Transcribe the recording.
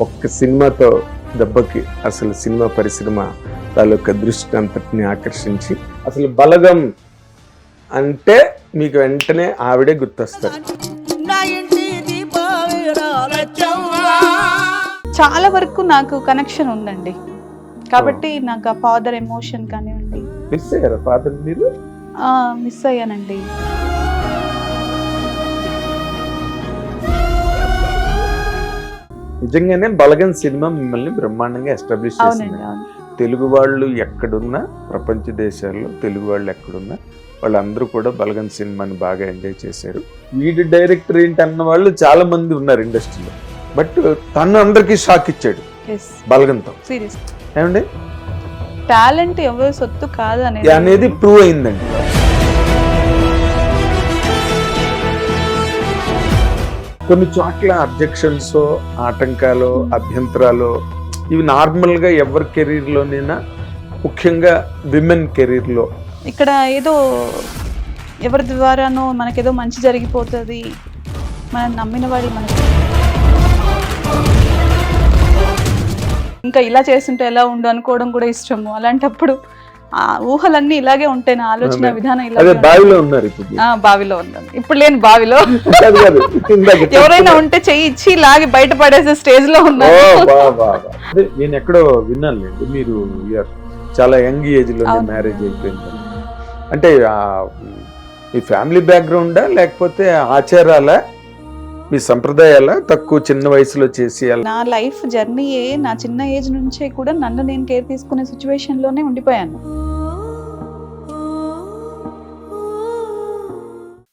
ఒక్క సినిమాతో దెబ్బకి అసలు సినిమా పరిశ్రమ తాలూకా దృష్టి అంతటిని ఆకర్షించి అసలు బలగం అంటే మీకు వెంటనే ఆవిడే గుర్తొస్తారు. నా ఇంటి దీపావళి చాలా వరకు నాకు కనెక్షన్ ఉందండి. కాబట్టి నాకు ఆ ఫాదర్ ఎమోషన్ కానివ్వండి. మిస్ అయ్యారా ఫాదర్ మీరు? మిస్ అయ్యానండి. నిజంగానే బలగం సినిమా మిమ్మల్ని బ్రహ్మాండంగా ఎస్టాబ్లిష్ చేసింది. తెలుగు వాళ్ళు ఎక్కడున్నా ప్రపంచ దేశాల్లో తెలుగు వాళ్ళు ఎక్కడున్నా వాళ్ళందరూ కూడా బలగం సినిమాని బాగా ఎంజాయ్ చేశారు. వీడి డైరెక్టర్ ఏంటి అన్న వాళ్ళు చాలా మంది ఉన్నారు ఇండస్ట్రీలో. బట్ తను అందరికీ షాక్ ఇచ్చాడు. సీరియస్ ఏమండి? టాలెంట్ ఎవరి సొత్తు కాదు అనేది. అనేది ప్రూవ్ అయిందండి. కొన్ని చోట్ల అబ్జెక్షన్స్ ఆటంకాలు అభ్యంతరాలు ఇవి నార్మల్గా ఎవరి కెరీర్లోనైనా ముఖ్యంగా విమెన్ కెరీర్లో. ఇక్కడ ఏదో ఎవరి ద్వారానో మనకేదో మంచి జరిగిపోతుంది మనం నమ్మిన వాడి మనకి. ఇంకా ఇలా చేస్తుంటే ఎలా ఉండు అనుకోవడం కూడా ఇష్టము. అలాంటప్పుడు ఊహలన్నీ ఇలాగే ఉంటాయి నా ఆలోచన. విధానం ఇలాగే బావిలో ఉన్నారు బావిలో ఉన్నాను ఇప్పుడు లేని బావిలో. ఎవరైనా ఉంటే చెయ్యి ఇచ్చి లాగి బయట పడేసే స్టేజ్లో ఉన్నాను నేను ఎక్కడో విన్నానులేండి మీరు చాలా యంగ్ ఏజ్లో. మ్యారేజ్ అయిపోయింది. అంటే మీ ఫ్యామిలీ బ్యాక్గ్రౌండా లేకపోతే ఆచారాల? మీ సంప్రదాయాల? తక్కువ చిన్న వయసులో చేసి నా లైఫ్ జర్నీయే నా చిన్న ఏజ్ నుంచే కూడా నన్ను నేను కేర్ తీసుకునే సిచ్యువేషన్లోనే ఉండిపోయాను.